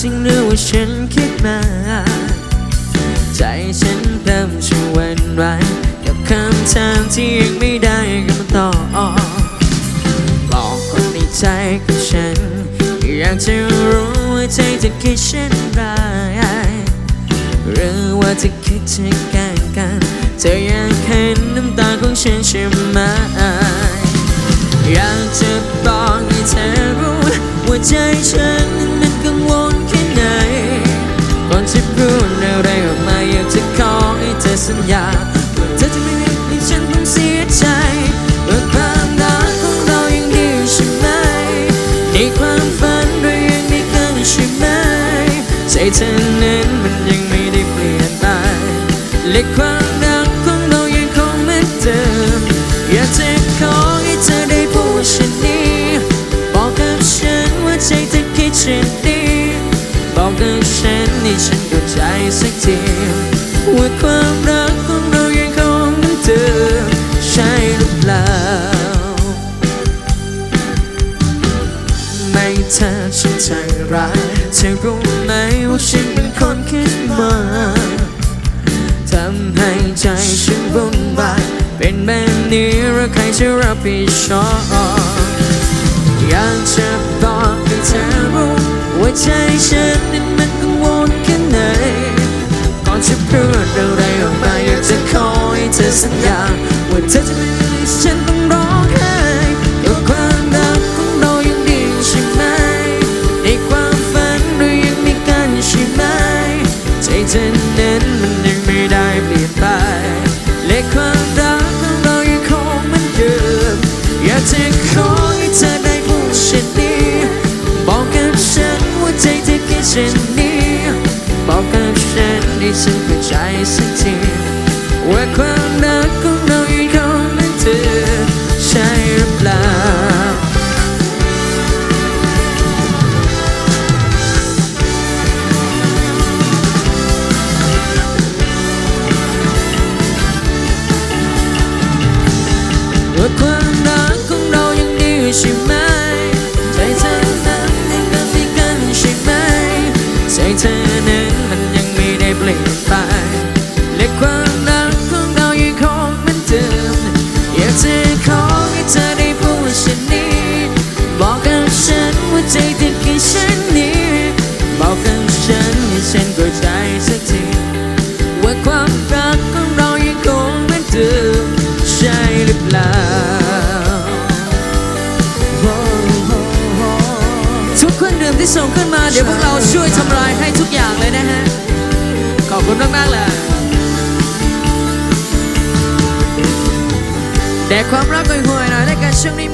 จริงหรือว่าฉันคิดมา ใจฉันเริ่มชวนไว้กับคำถามที่ยังไม่ได้คำตอบบอกคนในใจกับฉัน อยากจะรู้ว่าใจจะคิดเช่นไรหรือว่าจะคิดจะแกล้งกันเธออยากเห็นน้ำตาของฉันใช่ไหมอยากจะบอกให้เธอรู้ว่าใจฉัน สัญญาว่าเธอจะไม่มีให้ฉันต้องเสียใจว่าความรักของเรายังดีใช่ไหมในความฝันเรายังไม่เคยใช่ไหมใจเธอนั้นมันยังไม่ได้เปลี่ยนไปและความรักของเรายังคงเหมือนเดิมอยากจะขอให้เธอได้พูดเช่นนี้บอกกับฉันว่าใจเธอคิดเช่นนี้บอกกับฉันให้ฉันเข้าใจสักทีว่าความรัก เธอฉันใจร้ายเธอรู้ไหมว่าฉันเป็นคนคิดมากทำให้ใจฉันวุ่นวายเป็นแบบนี้แล้วใครจะรับผิดชอบอยากจะบอกให้เธอรู้ว่าใจฉันนั้นมันกังวลแค่ไหนก่อนจะพูดอะไรออกมาอยากจะขอให้เธอสัญญาว่าเธอจะไม่ให้ฉันต้อง อยากจะขอให้เธอได้พูดเช่นนี้บอกกับฉันว่าใจเธอคิดเช่นนี้บอกกับฉันให้ฉันเข้าใจสักทีว่าความ รื่องดื่มที่ส่งขึ้นมา เดี๋ยวพวกเราช่วยทำลายให้ทุกอย่างเลยนะฮะ ขอบคุณมากๆเลยแดกความรักห่วยๆหน่อยในการช่วงนี้